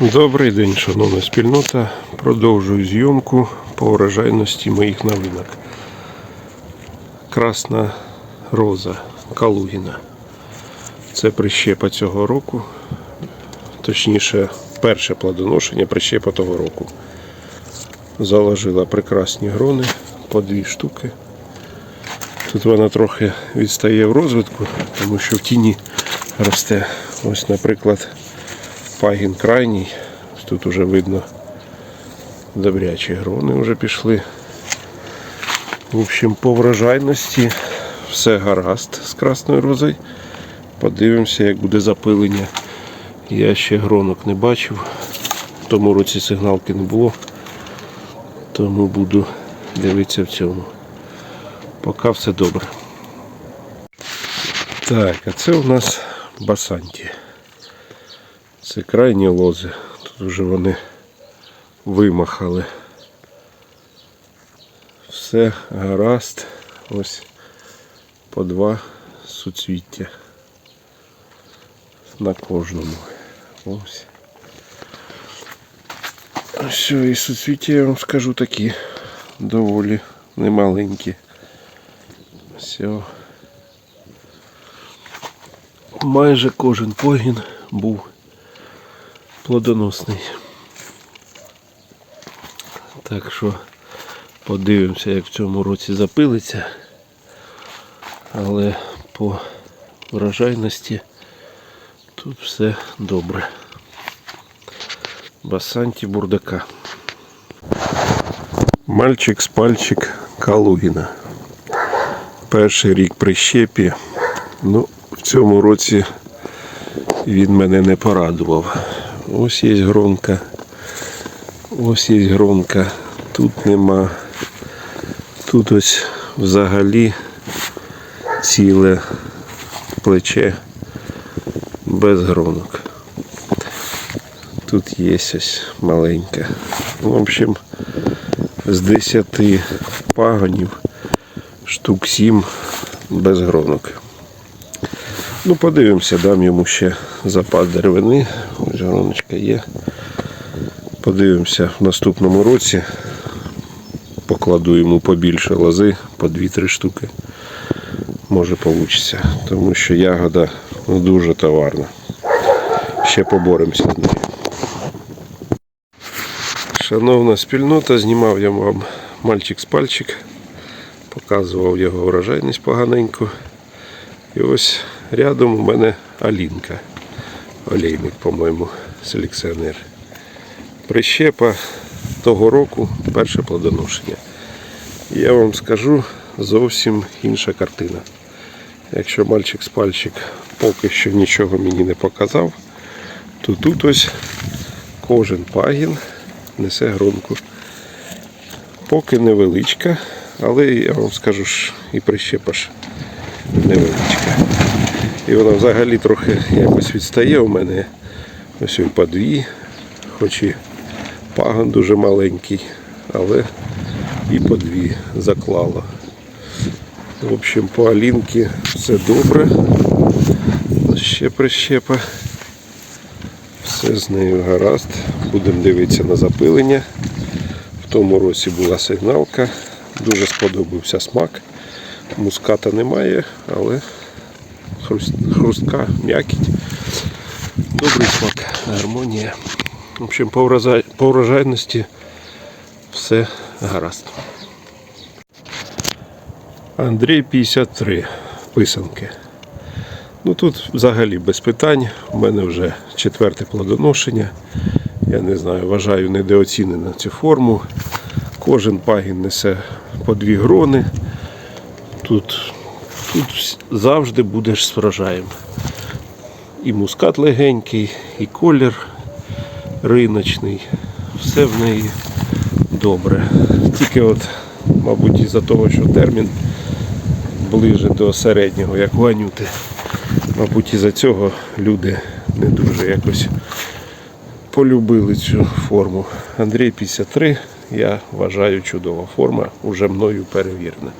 Добрий день, шановна спільнота. Продовжую зйомку по урожайності моїх новинок. Красна роза Калугіна. Це прищепа цього року. Точніше, перше плодоношення прищепа того року. Заложила прекрасні грони по дві штуки. Тут вона трохи відстає в розвитку, тому що в тіні росте. Ось, наприклад, пагін крайній. Тут вже видно добрячі грони вже пішли. В общем, по врожайності все гаразд з красною розою. Подивимося, як буде запилення. Я ще гронок не бачив. В тому році сигналки не було. Тому буду дивитися в цьому. Поки все добре. Так, а це у нас басанті. Це крайні лози. Тут вже вони вимахали. Все гаразд. Ось по два суцвіття на кожному. Ось. Все, і суцвіття, я вам скажу такі доволі немаленькі. Все. Майже кожен погін був плодоносний. Так що подивимося, як в цьому році запилиться. Але по врожайності тут все добре. Басанті бурдака. Мальчик з пальчик Калугіна. Перший рік прищепі. Ну, в цьому році він мене не порадував. Ось є гронка. Ось є гронка. Тут нема. Тут ось взагалі ціле плече без гронок. Тут є ось маленька. В общем, з 10 пагонів штук 7 без гронок. Ну, подивимося, дам йому ще запас деревини. Ось гроночка є. Подивимося в наступному році. Покладу йому побільше лози, по 2-3 штуки. Може вийде. Тому що ягода ну, дуже товарна. Ще поборемося з нею. Шановна спільнота, знімав я вам мальчик з пальчик, показував його врожайність поганеньку. І ось рядом у мене Алінка. Олейник, по-моєму, селекціонер. Прищепа того року перше плодоношення. Я вам скажу зовсім інша картина. Якщо мальчик з пальчик поки що нічого мені не показав, то тут ось кожен пагін несе гронку. Поки невеличка, але я вам скажу ж і прищепа ж невеличка. І вона взагалі трохи якось відстає у мене. Ось і по дві, хоч і пагон дуже маленький, але і по дві заклала. В общем, по Алінки все добре. Ще прищепа. Все з нею гаразд. Будемо дивитися на запилення. В тому році була сигналка. Дуже сподобався смак. Муската немає, але хрустка, м'якіть. Добрий смак, гармонія. В общем, по, врожай- по врожайності все гаразд. Андрій 53 писанки. Ну тут взагалі без питань. У мене вже четверте плодоношення. Я не знаю, вважаю недооцінено цю форму. Кожен пагін несе по дві грони. Тут, тут завжди будеш з врожаєм. І мускат легенький, і колір риночний. Все в неї добре. Тільки от, мабуть, із-за того, що термін ближе до середнього, як у Анюти. Мабуть, із-за цього люди не дуже якось полюбили цю форму. Андрій 53, я вважаю чудова форма, уже мною перевірена.